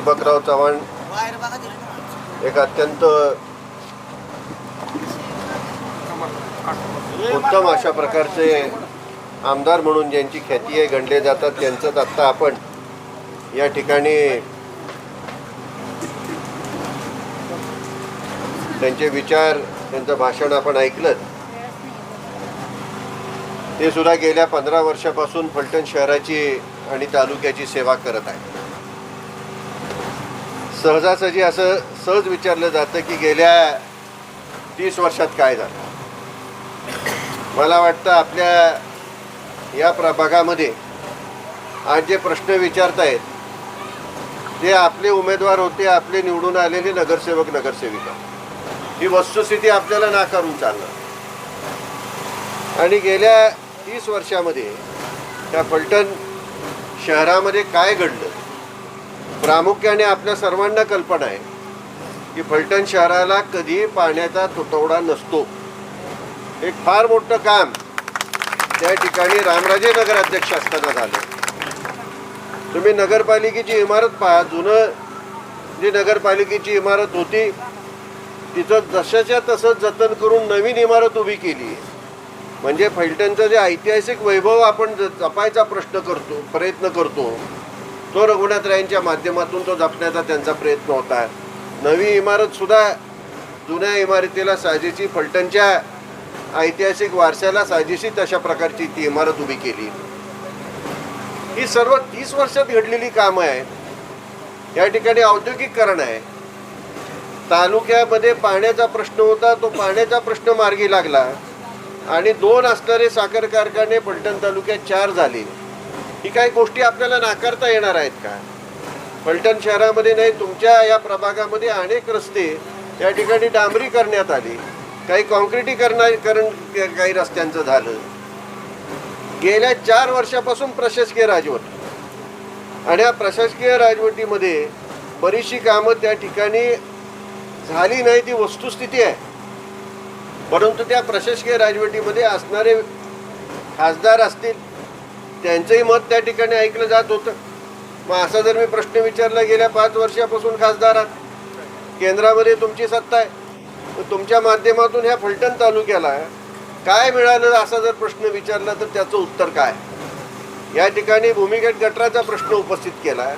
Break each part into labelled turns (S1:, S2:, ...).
S1: दीपकराव चव्हाण एक अत्यंत उत्तम अशा प्रकारचे आमदार म्हणून ज्यांची ख्याती आहे गणले जातात त्यांचंच आत्ता आपण या ठिकाणी त्यांचे विचार त्यांचं भाषण आपण ऐकलं ते सुद्धा गेल्या पंधरा वर्षापासून फलटण शहराची आणि तालुक्याची सेवा करत आहे सहजासहजी असं सहज विचारलं जातं की गेल्या तीस वर्षात काय झालं? मला वाटतं आपल्या या प्रभागामध्ये आज जे प्रश्न विचारतायत ते आपले उमेदवार होते आपले निवडून आलेले नगरसेवक नगरसेविका. ही वस्तुस्थिती आपल्याला नाकारून चालणार. आणि गेल्या तीस वर्षामध्ये त्या फलटण शहरामध्ये काय घडलं? प्रामुख्याने आपल्या सर्वांना कल्पना आहे की फलटण शहराला कधी पाण्याचा तुटवडा नसतो. एक फार मोठं काम त्या ठिकाणी रामराजे नगराध्यक्ष असताना झालं. तुम्ही नगरपालिकेची इमारत पहा जुनं जी नगरपालिकेची इमारत होती तिचं जशाच्या तसं जतन करून नवीन इमारत उभी केली आहे. म्हणजे फलटणचं जे ऐतिहासिक वैभव आपण ज- जपायचा प्रश्न करतो प्रयत्न करतो तो रघुनाथरायांच्या माध्यमातून तो जपण्याचा त्यांचा प्रयत्न होता. नवी इमारतसुद्धा जुन्या इमारतीला साजेशी फलटणच्या ऐतिहासिक वारशाला साजेशी तशा प्रकारची ती इमारत उभी केली. ही सर्व तीस वर्षात घडलेली कामं आहेत. या ठिकाणी औद्योगिकरण आहे. तालुक्यामध्ये पाण्याचा प्रश्न होता तो पाण्याचा प्रश्न मार्गी लागला आणि दोन असणारे साखर कारखाने फलटण तालुक्यात चार झाले. ही काही गोष्टी आपल्याला नाकारता येणार आहेत का? पलटण शहरामध्ये नाही तुमच्या या प्रभागामध्ये अनेक रस्ते या ठिकाणी डांबरी करण्यात आली. काही करण काही रस्त्यांचं झालं. गेल्या चार वर्षापासून प्रशासकीय राजवट. आणि या प्रशासकीय राजवटीमध्ये बरीचशी कामं त्या ठिकाणी झाली नाही ती वस्तुस्थिती आहे. परंतु त्या प्रशासकीय राजवटीमध्ये असणारे खासदार असतील त्यांचंही मत त्या ठिकाणी ऐकलं जात होतं. मग असा जर मी प्रश्न विचारला गेल्या पाच वर्षापासून खासदार आहात केंद्रामध्ये तुमची सत्ता आहे तुमच्या माध्यमातून ह्या फलटण तालुक्याला काय मिळालं असा जर प्रश्न विचारला तर त्याचं उत्तर काय? या ठिकाणी भूमिगत गटराचा प्रश्न उपस्थित केला.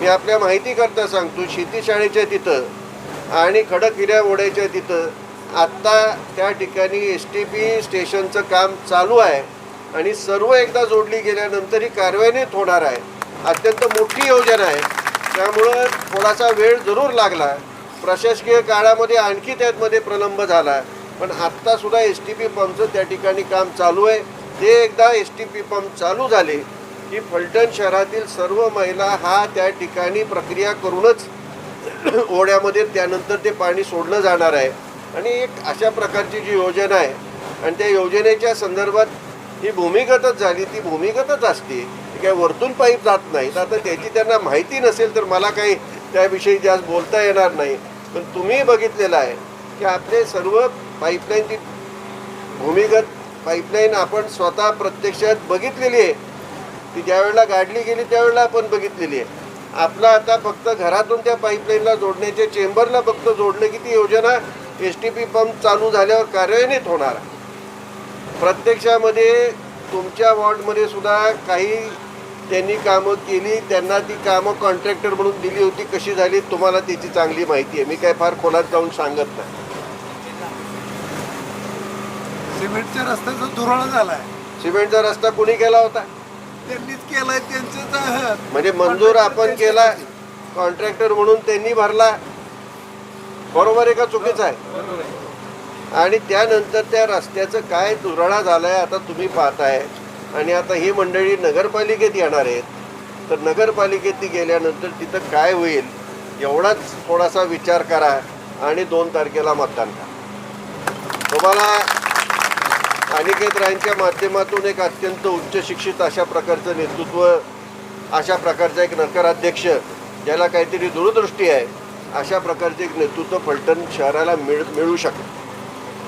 S1: मी आपल्या माहितीकरता सांगतो शेतीशाळेच्या तिथं आणि खडक हिऱ्या ओढ्याच्या तिथं आत्ता त्या ठिकाणी एस टी पी स्टेशनचं काम चालू आहे. आणि सर्व एकदा जोडली गेल्यानंतर ही कार्यान्वित होणार आहे. अत्यंत मोठी योजना आहे. त्यामुळं थोडासा वेळ जरूर लागला. प्रशासकीय काळामध्ये आणखी त्यातमध्ये प्रलंब झाला. पण आत्तासुद्धा एस टी पी पंपचं त्या ठिकाणी काम चालू आहे. ते एकदा एस टी पी पंप चालू झाले की फलटण शहरातील सर्व महिला हा त्या ठिकाणी प्रक्रिया करूनच ओढ्यामध्ये त्यानंतर ते पाणी सोडलं जाणार आहे. आणि एक अशा प्रकारची जी योजना आहे आणि त्या योजनेच्या संदर्भात ही भूमिगतच झाली ती भूमिगतच असते. ती काही वरतून पाईप जात नाही. तर आता त्याची त्यांना माहिती नसेल तर मला काही त्याविषयी जास्त बोलता येणार नाही. पण तुम्ही बघितलेलं आहे की आपले सर्व पाईपलाईन ती भूमिगत पाईपलाईन आपण स्वतः प्रत्यक्षात बघितलेली आहे. ती ज्यावेळेला गाडली गेली त्यावेळेला आपण बघितलेली आहे. आपला आता फक्त घरातून त्या पाईपलाईनला जोडण्याच्या चेंबरला फक्त जोडलं की ती योजना एस टी पी पंप चालू झाल्यावर कार्यान्वित होणार. आहे. प्रत्यक्षामध्ये तुमच्या वॉर्डमध्ये सुद्धा काही त्यांनी कामं केली त्यांना ती कामं कॉन्ट्रॅक्टर म्हणून दिली होती कशी झाली तुम्हाला त्याची चांगली माहिती आहे. मी काय फार खोलात जाऊन सांगत नाही.
S2: सिमेंटच्या रस्त्याचा दुराळा झालाय.
S1: सिमेंटचा रस्ता कुणी केला होता?
S2: त्यांनीच केलाय त्यांचेच आहे.
S1: म्हणजे मंजूर आपण केला कॉन्ट्रॅक्टर म्हणून त्यांनी भरला. बरोबर आहे का चुकीचं आहे. आणि त्यानंतर त्या रस्त्याचं काय दुराळा झालाय आता तुम्ही पाहताय. आणि आता ही मंडळी नगरपालिकेत येणार आहेत. तर नगरपालिकेत गेल्यानंतर तिथं काय होईल एवढाच थोडासा विचार करा आणि दोन तारखेला मतदान करा. तुम्हाला अनिकेत रायांच्या माध्यमातून एक अत्यंत उच्च शिक्षित अशा प्रकारचं नेतृत्व अशा प्रकारचा एक नगराध्यक्ष ज्याला काहीतरी दूरदृष्टी आहे अशा प्रकारचे एक नेतृत्व फलटण शहराला मिळ मिळू शकतं.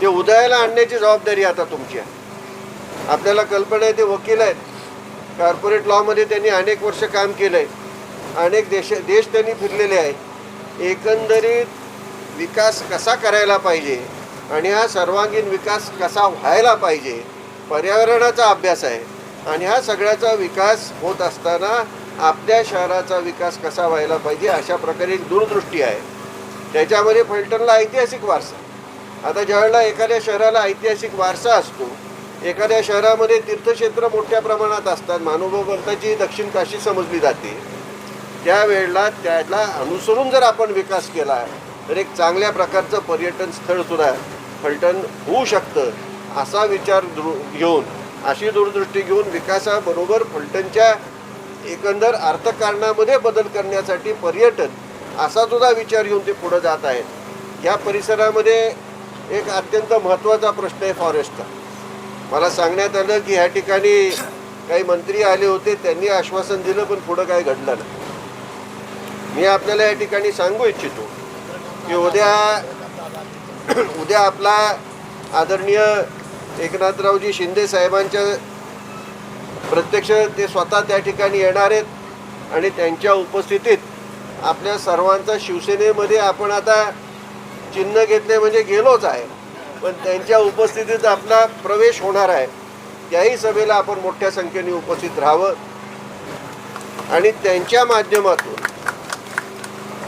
S1: ते उदयाला आणण्याची जबाबदारी आता तुमची आहे. आपल्याला कल्पना आहे ते वकील आहेत. कॉर्पोरेट लॉमध्ये त्यांनी अनेक वर्ष काम केलं आहे अनेक देश देश त्यांनी फिरलेले आहेत एकंदरीत विकास कसा करायला पाहिजे आणि हा सर्वांगीण विकास कसा व्हायला पाहिजे पर्यावरणाचा अभ्यास आहे. आणि हा सगळ्याचा विकास होत असताना आपल्या शहराचा विकास कसा व्हायला पाहिजे अशा प्रकारे एक दूरदृष्टी आहे. त्याच्यामध्ये फलटणला ऐतिहासिक वारसा. आता ज्यावेळेला एखाद्या शहराला ऐतिहासिक वारसा असतो एखाद्या शहरामध्ये तीर्थक्षेत्र मोठ्या प्रमाणात असतात महानुभावांची दक्षिण काशी समजली जाते त्यावेळेला त्याला अनुसरून जर आपण विकास केला तर एक चांगल्या प्रकारचं पर्यटन स्थळ सुद्धा फलटण होऊ शकतं असा विचार दृ घेऊन अशी दूरदृष्टी घेऊन विकासाबरोबर फलटणच्या एकंदर अर्थकारणामध्ये बदल करण्यासाठी पर्यटन असा सुद्धा विचार घेऊन ते पुढं जात आहेत. या परिसरामध्ये एक अत्यंत महत्त्वाचा प्रश्न आहे फॉरेस्टचा मला सांगण्यात आलं की ह्या ठिकाणी काही मंत्री आले होते त्यांनी आश्वासन दिलं पण पुढं काय घडलं नाही. मी आपल्याला या ठिकाणी सांगू इच्छितो की उद्या उद्या आपला आदरणीय एकनाथरावजी शिंदे साहेबांच्या प्रत्यक्ष ते स्वतः त्या ठिकाणी येणार आहेत आणि त्यांच्या उपस्थितीत आपल्या सर्वांचा शिवसेनेमध्ये आपण आता चिन्ह घेतले म्हणजे गेलोच आहे. पण त्यांच्या उपस्थितीत आपला प्रवेश होणार आहे. त्याही सभेला आपण मोठ्या संख्येने उपस्थित राहावं. आणि त्यांच्या माध्यमातून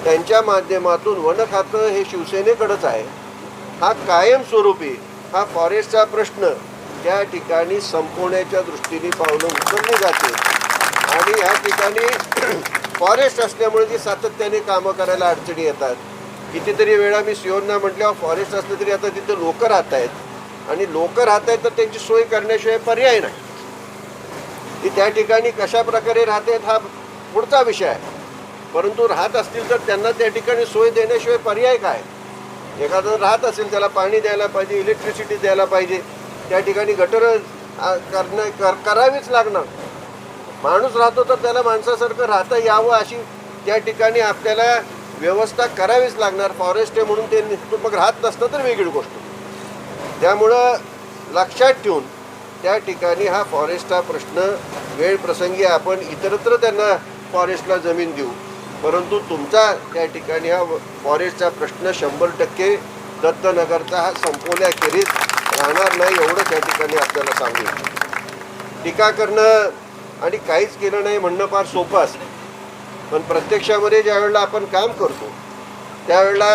S1: त्यांच्या माध्यमातून वन खातं हे शिवसेनेकडंच आहे. हा कायमस्वरूपी हा फॉरेस्टचा प्रश्न त्या ठिकाणी संपवण्याच्या दृष्टीने पावलं उचलली जाते आणि या ठिकाणी फॉरेस्ट असल्यामुळे ती सातत्याने कामं करायला अडचणी येतात कितीतरी वेळा मी सिओनना म्हटल्यावर फॉरेस्ट असलं तरी आता तिथं लोक राहत आहेत. आणि लोक राहत आहेत तर त्यांची सोय करण्याशिवाय पर्याय नाही. ती त्या ठिकाणी कशा प्रकारे राहतात हा पुढचा विषय आहे. परंतु राहत असतील तर त्यांना त्या ठिकाणी सोय देण्याशिवाय पर्याय काय? एखादं राहत असेल त्याला पाणी द्यायला पाहिजे इलेक्ट्रिसिटी द्यायला पाहिजे त्या ठिकाणी गटर करणं कर करावीच लागणार. माणूस राहतो तर त्याला माणसासारखं राहता यावं अशी त्या ठिकाणी आपल्याला व्यवस्था करावीच लागणार. फॉरेस्ट आहे म्हणून ते नुसतं मग राहत नसतं तर वेगळी गोष्ट. त्यामुळं लक्षात ठेवून त्या ठिकाणी हा फॉरेस्टचा प्रश्न वेळ प्रसंगी आपण इतरत्र त्यांना फॉरेस्टला जमीन देऊ. परंतु तुमचा त्या ठिकाणी हा फॉरेस्टचा प्रश्न शंभर टक्के दत्तनगरचा हा संपवल्याखेरीज राहणार नाही एवढं त्या ठिकाणी आपल्याला सांगू. टीका करणं आणि काहीच केलं नाही म्हणणं फार सोपं असतं. पण प्रत्यक्षामध्ये ज्यावेळेला आपण काम करतो त्यावेळेला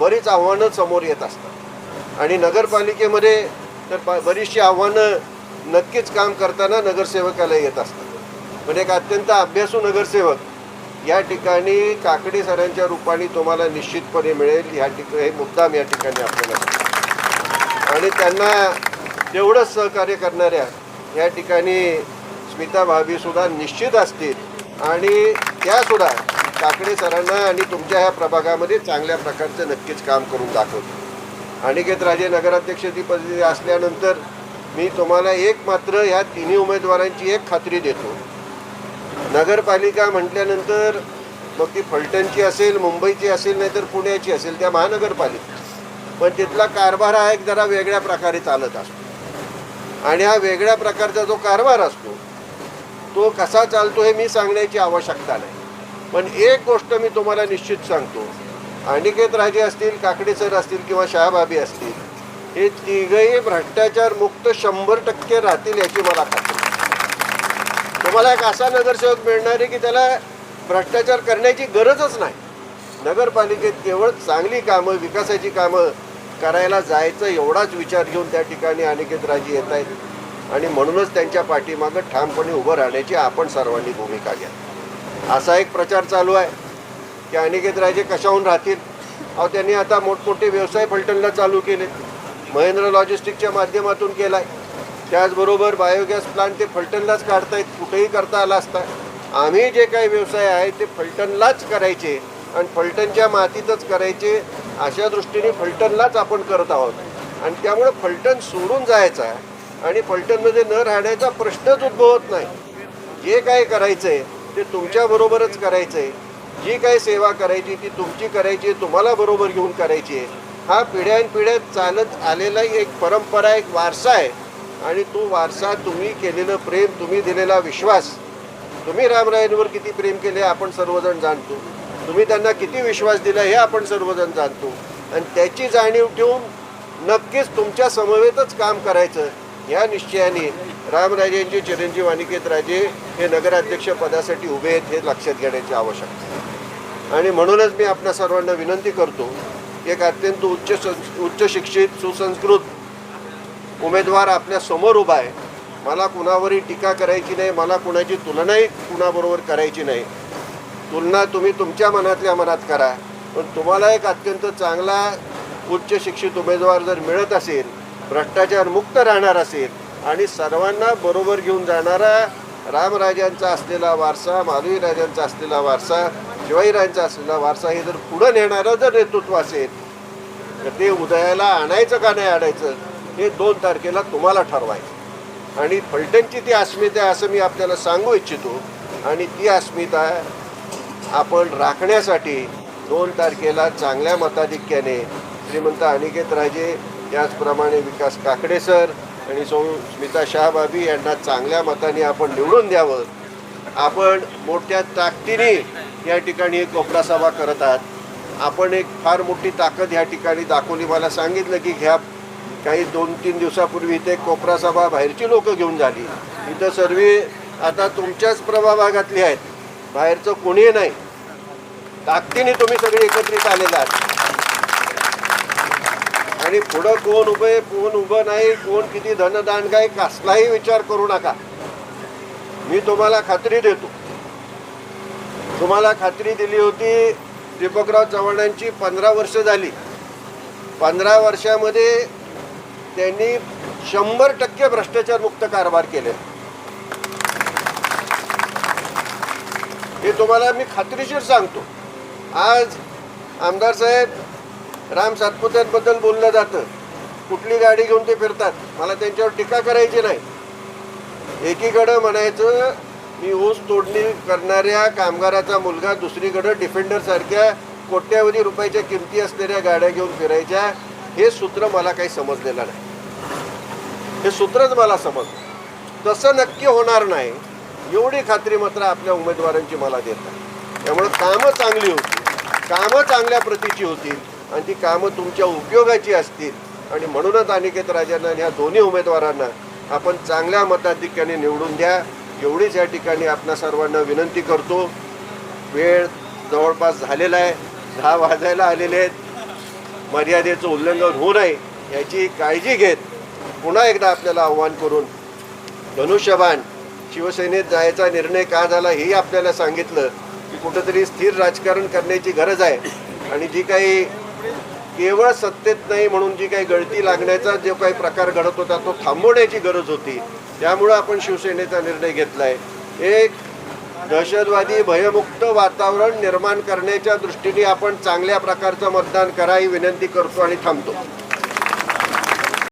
S1: बरीच आव्हानं समोर येत असतात. आणि नगरपालिकेमध्ये तर बरीचशी आव्हानं नक्कीच काम करताना नगरसेवकाला येत असतात. पण एक अत्यंत अभ्यासू नगरसेवक या ठिकाणी काकडी सरांच्या रूपाने तुम्हाला निश्चितपणे मिळेल. ह्या ठिकाणी हे मुद्दाम या ठिकाणी आपल्याला आणि त्यांना तेवढंच सहकार्य करणाऱ्या या ठिकाणी स्मिता भाभी सुद्धा निश्चित असतील. आणि त्यासुद्धा काकडे सरांना आणि तुमच्या ह्या प्रभागामध्ये चांगल्या प्रकारचं नक्कीच काम करून दाखवतो. अनिकेत राजे नगराध्यक्षती पदवी असल्यानंतर मी तुम्हाला एक मात्र ह्या तिन्ही उमेदवारांची एक खात्री देतो. नगरपालिका म्हटल्यानंतर मग ती फलटणची असेल मुंबईची असेल नाहीतर पुण्याची असेल त्या महानगरपालिका. पण तिथला कारभार हा एक जरा वेगळ्या प्रकारे चालत असतो. आणि हा वेगळ्या प्रकारचा जो कारभार असतो तो कसा चालतो हे मी सांगण्याची आवश्यकता नाही. पण एक गोष्ट मी तुम्हाला निश्चित सांगतो. अनिकेत राजे असतील काकडे सर असतील किंवा शहाबाबी असतील हे तिघही भ्रष्टाचार मुक्त शंभर टक्के राहतील याची मला खात्री तुम्हाला एक असा नगरसेवक मिळणार आहे की त्याला भ्रष्टाचार करण्याची गरजच नाही. नगरपालिकेत केवळ चांगली कामं विकासाची कामं करायला जायचं एवढाच विचार घेऊन त्या ठिकाणी अनिकेत राजे येत आहेत आणि म्हणूनच त्यांच्या पाठीमागं ठामपणे उभं राहण्याची आपण सर्वांनी भूमिका घ्या. असा एक प्रचार चालू आहे. की अनिकेत राजे कशाहून राहतील? अहो त्यांनी आता मोठमोठे व्यवसाय फलटणला चालू केले. महेंद्र लॉजिस्टिकच्या माध्यमातून केला आहे त्याचबरोबर बायोगॅस प्लांट ते फलटणलाच काढतायत. कुठेही करता आला असता. आम्ही जे काही व्यवसाय आहे ते फलटणलाच करायचे आणि फलटणच्या मातीतच करायचे अशा दृष्टीने फलटणलाच आपण करत आहोत. आणि त्यामुळं फलटण सोडून जायचा आहे आणि पलटणमध्ये न राहण्याचा प्रश्नच उद्भवत नाही. जे काय करायचं आहे ते तुमच्याबरोबरच करायचं आहे जी काय सेवा करायची ती तुमची करायची आहे तुम्हाला बरोबर घेऊन करायची आहे. हा पिढ्यानपिढ्या चालत आलेला एक परंपरा एक वारसा आहे. आणि तो वारसा तुम्ही केलेलं प्रेम तुम्ही दिलेला विश्वास. तुम्ही रामरायांवर किती प्रेम केले आपण सर्वजण जाणतो. तुम्ही त्यांना किती विश्वास दिला हे आपण सर्वजण जाणतो. आणि त्याची जाणीव ठेवून नक्कीच तुमच्या समवेतच काम करायचं. या निश्चयाने रामराजेंचे चिरंजीव अनिकेत राजे हे नगराध्यक्ष पदासाठी उभे आहेत हे लक्षात घेण्याची आवश्यकता आणि म्हणूनच मी आपल्या सर्वांना विनंती करतो एक अत्यंत उच्च सं- उच्च शिक्षित सुसंस्कृत उमेदवार आपल्यासमोर उभा आहे. मला कुणावरही टीका करायची नाही मला कुणाची तुलनाही कुणाबरोबर करायची नाही. तुलना तुम्ही तुमच्या मनातल्या मनात करा. पण तुम्हाला एक अत्यंत चांगला उच्च शिक्षित उमेदवार जर मिळत असेल भ्रष्टाचार मुक्त राहणार असेल आणि सर्वांना बरोबर घेऊन जाणारा रामराजांचा असलेला वारसा मालवी राजांचा असलेला वारसा शिवाजीराजांचा असलेला वारसा हे जर पुढं नेणारं जर नेतृत्व असेल तर ते उदयाला आणायचं का नाही आणायचं हे दोन तारखेला तुम्हाला ठरवायचं. आणि फलटणची ती अस्मिता आहे असं मी आपल्याला सांगू इच्छितो. आणि ती अस्मिता आपण राखण्यासाठी दोन तारखेला चांगल्या मताधिक्याने श्रीमंत अनिकेत राजे त्याचप्रमाणे विकास काकडे सर आणि सौ स्मिता शहाबाबी यांना चांगल्या मताने आपण निवडून द्यावं. आपण मोठ्या ताकदीने या ठिकाणी एक कोपरा सभा करत आहात. आपण एक फार मोठी ताकद या ठिकाणी दाखवली. मला सांगितलं की घ्या काही दोन तीन दिवसापूर्वी इथे कोपरा सभा बाहेरची लोक घेऊन झाली. इथं सर्व आता तुमच्याच प्रभागातली आहेत. बाहेरचं कोणीही नाही. ताकदीने तुम्ही सगळे एकत्रित आलेले आहात. आणि पुढं कोण उभे कोण उभं नाही कोण किती धनदान काय कसलाही विचार करू नका. मी तुम्हाला खात्री देतो. तुम्हाला खात्री दिली होती दीपकराव चव्हाणांची पंधरा वर्ष झाली. पंधरा वर्षामध्ये त्यांनी शंभर टक्के भ्रष्टाचार मुक्त कारभार केले. हे तुम्हाला मी खात्रीशीर सांगतो. आज आमदार साहेब राम सातपुत्यांबद्दल बोललं जातं. कुठली गाडी घेऊन ते फिरतात? मला त्यांच्यावर टीका करायची नाही. एकीकडं म्हणायचं मी ऊस तोडणी करणाऱ्या कामगाराचा मुलगा दुसरीकडं डिफेंडरसारख्या कोट्यावधी रुपयाच्या किमती असलेल्या गाड्या घेऊन फिरायच्या हे सूत्र मला काही समजलेलं नाही. हे सूत्रच मला समजलं. तसं नक्की होणार नाही एवढी खात्री मात्र आपल्या उमेदवारांची मला देतात त्यामुळे कामं चांगली होती. कामं चांगल्या प्रतीची होतील आणि ती कामं तुमच्या उपयोगाची असतील. आणि म्हणूनच अनिकेत राजांना आणि ह्या दोन्ही उमेदवारांना आपण चांगल्या मताधिक्याने निवडून द्या. एवढीच या ठिकाणी आपल्या सर्वांना विनंती करतो. वेळ जवळपास झालेला आहे. दहा वाजायला आलेले आहेत. मर्यादेचं उल्लंघन होऊ नये याची काळजी घेत पुन्हा एकदा आपल्याला आव्हान करून धनुष्यबाण शिवसेनेत जायचा निर्णय का झाला हेही आपल्याला सांगितलं की कुठंतरी स्थिर राजकारण करण्याची गरज आहे. आणि जी काही केवळ सत्तेत नाही म्हणून जी काही गळती लागण्याचा जो काही प्रकार घडत होता तो थांबवण्याची गरज होती. त्यामुळं आपण शिवसेनेचा निर्णय घेतला आहे एक दहशतवादी भयमुक्त वातावरण निर्माण करण्याच्या दृष्टीने आपण चांगल्या प्रकारचं मतदान करा ही विनंती करतो आणि थांबतो.